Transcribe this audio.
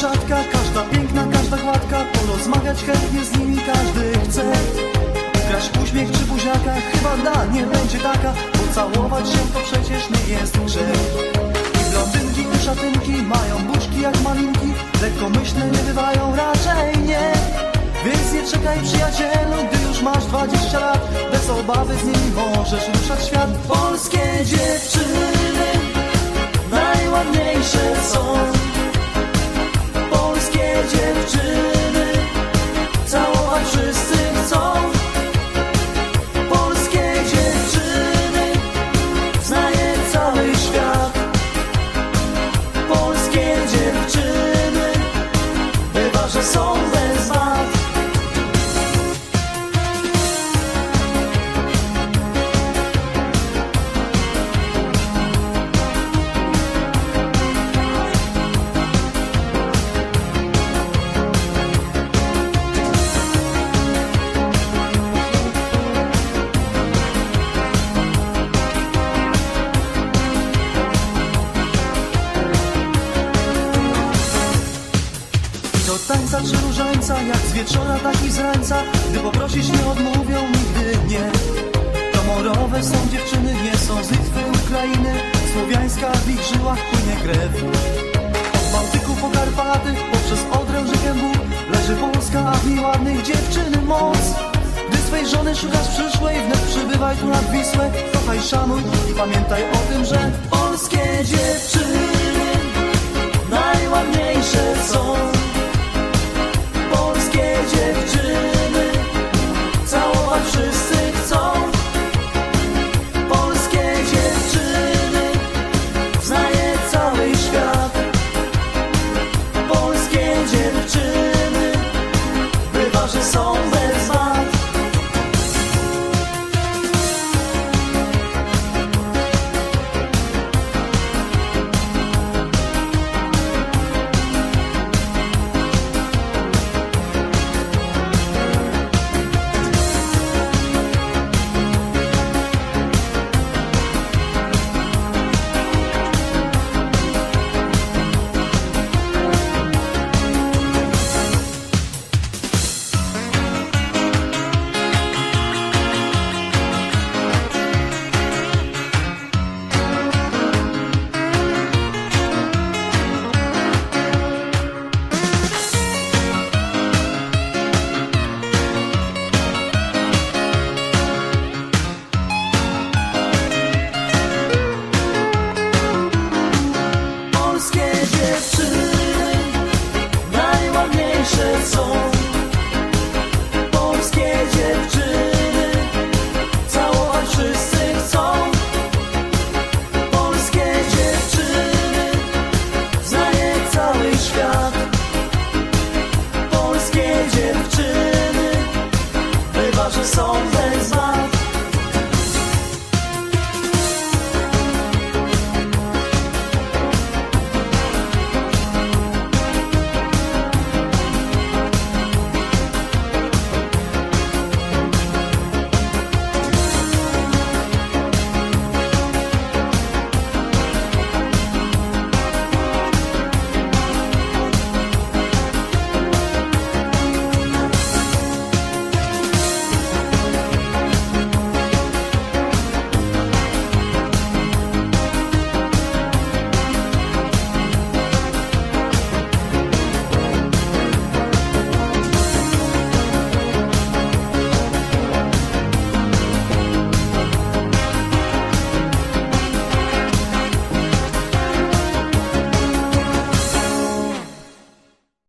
rzadka, każda piękna, każda gładka. Porozmawiać chętnie z nimi każdy chce. Kraść uśmiech przy buziakach, chyba da, nie będzie taka. Pocałować się to przecież nie jest grzech I blondynki, i szatynki mają buźki jak malinki. Lekkomyślne nie bywają, raczej nie. Więc nie czekaj przyjacielu, gdy już masz 20 lat. Bez obawy z nimi możesz ruszać świat. Polskie dziewczyny Czy różańca, jak z wieczora, tak i z rańca Gdy poprosisz nie odmówią, nigdy nie. Komorowe są dziewczyny, nie są z Litwy, Ukrainy. Słowiańska w ich żyłach płynie krew. Od Bałtyku po Karpaty, poprzez Odrę, rzekę Leży Polska, a w niej ładnych dziewczyny moc. Gdy swej żony szukasz przyszłej, wnet przybywaj tu nad Wisłę. Kochaj, szanuj i pamiętaj o tym, że something's wrong.